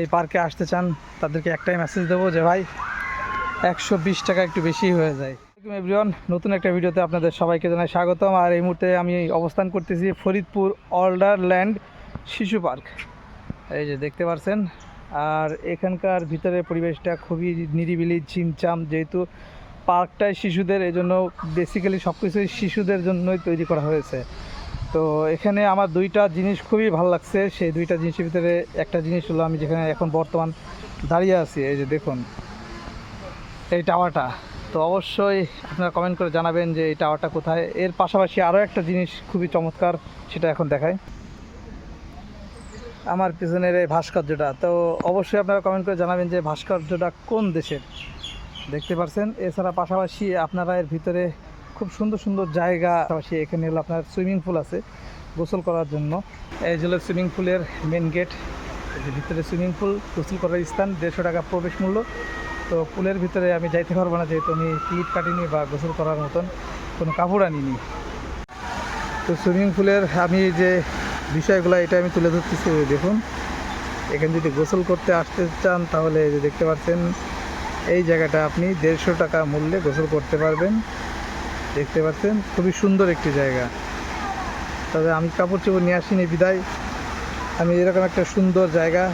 এই পার্কে আসতে চান, তাদেরকে একটাই মেসেজ দেবো যে, ভাই, একশো বিশ টাকা একটু বেশি হয়ে যায়। এভরিওয়ান নতুন একটা ভিডিওতে আপনাদের সবাইকে জানাই স্বাগতম। আর এই মুহূর্তে আমি অবস্থান করতেছি ফরিদপুর অল্ডারল্যান্ড শিশু পার্ক। এই যে দেখতে পাচ্ছেন আর এখানকার ভিতরে পরিবেশটা খুবই নিরিবিলি ঝিমচাম যেহেতু পার্কটাই শিশুদের এই জন্য বেসিক্যালি সব কিছুই শিশুদের জন্যই তৈরি করা হয়েছে। তো এখানে আমার দুইটা জিনিস খুবই ভালো লাগছে। সেই দুইটা জিনিসের ভিতরে একটা জিনিস হলো আমি যেখানে এখন বর্তমান দাঁড়িয়ে আছি, এই যে দেখুন, এই টাওয়ারটা। তো অবশ্যই আপনারা কমেন্ট করে জানাবেন যে এই টাওয়ারটা কোথায়। এর পাশাপাশি আরও একটা জিনিস খুবই চমৎকার, সেটা এখন দেখায় আমার পিছনের এই ভাস্কর্যটা। তো অবশ্যই আপনারা কমেন্ট করে জানাবেন যে ভাস্কর্যটা কোন দেশের? দেখতে পাচ্ছেন এছাড়া পাশাপাশি আপনারা এর ভিতরে খুব সুন্দর সুন্দর জায়গা। পাশাপাশি এখানে হলো আপনার সুইমিং পুল আছে গোসল করার জন্য। এই হলো সুইমিং পুলের মেন গেট ভিতরে সুইমিং পুল, গোসল করার স্থান, দেড়শো টাকা প্রবেশ মূল্য। তো পুলের ভিতরে আমি যাইতে পারব না যেহেতু আমি টিকিট কাটিনি বা গোসল করার মতন কোনো কাপড় আনিনি। তো সুইমিং পুলের আমি যে বিষয়গুলো, এটা আমি তুলে ধরতেছি দেখুন। এখানে যদি গোসল করতে আসতে চান, তাহলে দেখতে পাচ্ছেন, এই জায়গাটা আপনি দেড়শো টাকা মূল্যে গোসল করতে পারবেন। দেখতে পাচ্ছেন, খুবই সুন্দর একটি জায়গা। তবে আমি কাপড় চোপড় নিয়ে আসিনি বিদায়। আমি এরকম একটা সুন্দর জায়গা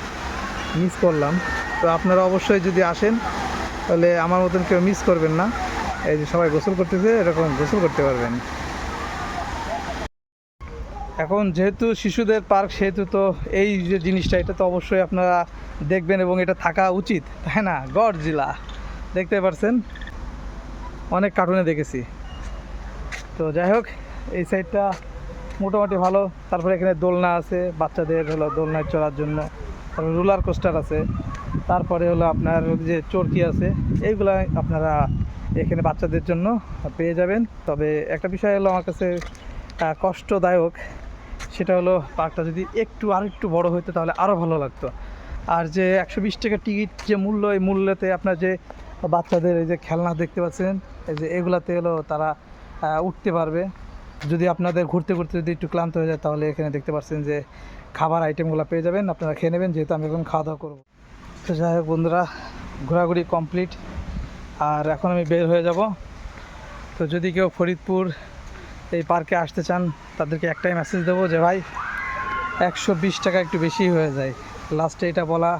মিস করলাম। তো আপনারা অবশ্যই যদি আসেন, তাহলে আমার মতন কেউ মিস করবেন না। এই যে সবাই গোসল করতেছে, এরকম গোসল করতে পারবেন। এখন যেহেতু শিশুদের পার্ক, সেহেতু তো এই যে জিনিসটা, এটা তো অবশ্যই আপনারা দেখবেন এবং এটা থাকা উচিত। তাই না? গড় জেলা। দেখতে পারছেন অনেক কার্টুনে দেখেছি। তো যাই হোক, এই সাইডটা মোটামুটি ভালো। তারপরে এখানে দোলনা আছে, বাচ্চাদের হলো দোলনায় চড়ার জন্য। তারপরে রোলার কোস্টার আছে। তারপরে হলো আপনার যে চরকি আছে। এইগুলা আপনারা এখানে বাচ্চাদের জন্য পেয়ে যাবেন। তবে একটা বিষয় হলো আমার কাছে কষ্টদায়ক। সেটা হলো পার্কটা যদি একটু আর একটু বড় হতো তাহলে আরও ভালো লাগতো। আর যে একশো বিশ টাকা টিকিট যে মূল্য, এই মূল্যতে আপনার যে বাচ্চাদের এই যে খেলনা দেখতে পাচ্ছেন, এই যে এগুলাতে হলো তারা উঠতে পারবে। যদি আপনাদের ঘুরতে ঘুরতে যদি একটু ক্লান্ত হয়ে যায়, তাহলে এখানে দেখতে পাচ্ছেন যে খাবার আইটেমগুলো পেয়ে যাবেন। আপনারা খেয়ে নেবেন, যেহেতু আমি এখন খাওয়া দাওয়া করব। তো যাই হোক বন্ধুরা, ঘোরাঘুরি কমপ্লিট আর এখন আমি বের হয়ে যাব। তো যদি কেউ ফরিদপুর এই পার্কে আসতে চান, তাদেরকে একটাই মেসেজ দেবো যে, ভাই, একশো বিশ টাকা একটু বেশি হয়ে যায়। লাস্টে এটা বলা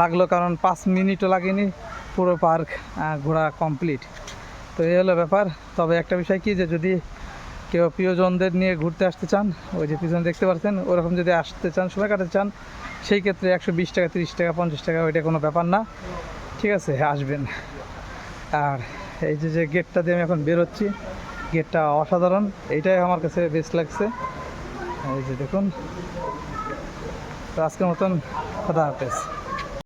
লাগল, কারণ পাঁচ মিনিটও লাগেনি। পুরো পার্ক ঘোরা কমপ্লিট তো এই হলো ব্যাপার। তবে একটা বিষয় কি যে, যদি কেউ প্রিয়জনদের নিয়ে ঘুরতে আসতে চান, ওই যে পিছনে দেখতে পাচ্ছেন, ওরকম যদি আসতে চান সময় কাটাতে চান, সেই ক্ষেত্রে একশো বিশ টাকা, তিরিশ টাকা, পঞ্চাশ টাকা, ওইটা কোনো ব্যাপার না। ঠিক আছে, আসবেন। আর এই যে যে গেটটা দিয়ে আমি এখন বেরোচ্ছি গেটটা অসাধারণ। এইটাই আমার কাছে বেস্ট লাগছে। এই যে দেখুন। আজকের মতন, খোদা হাফেজ।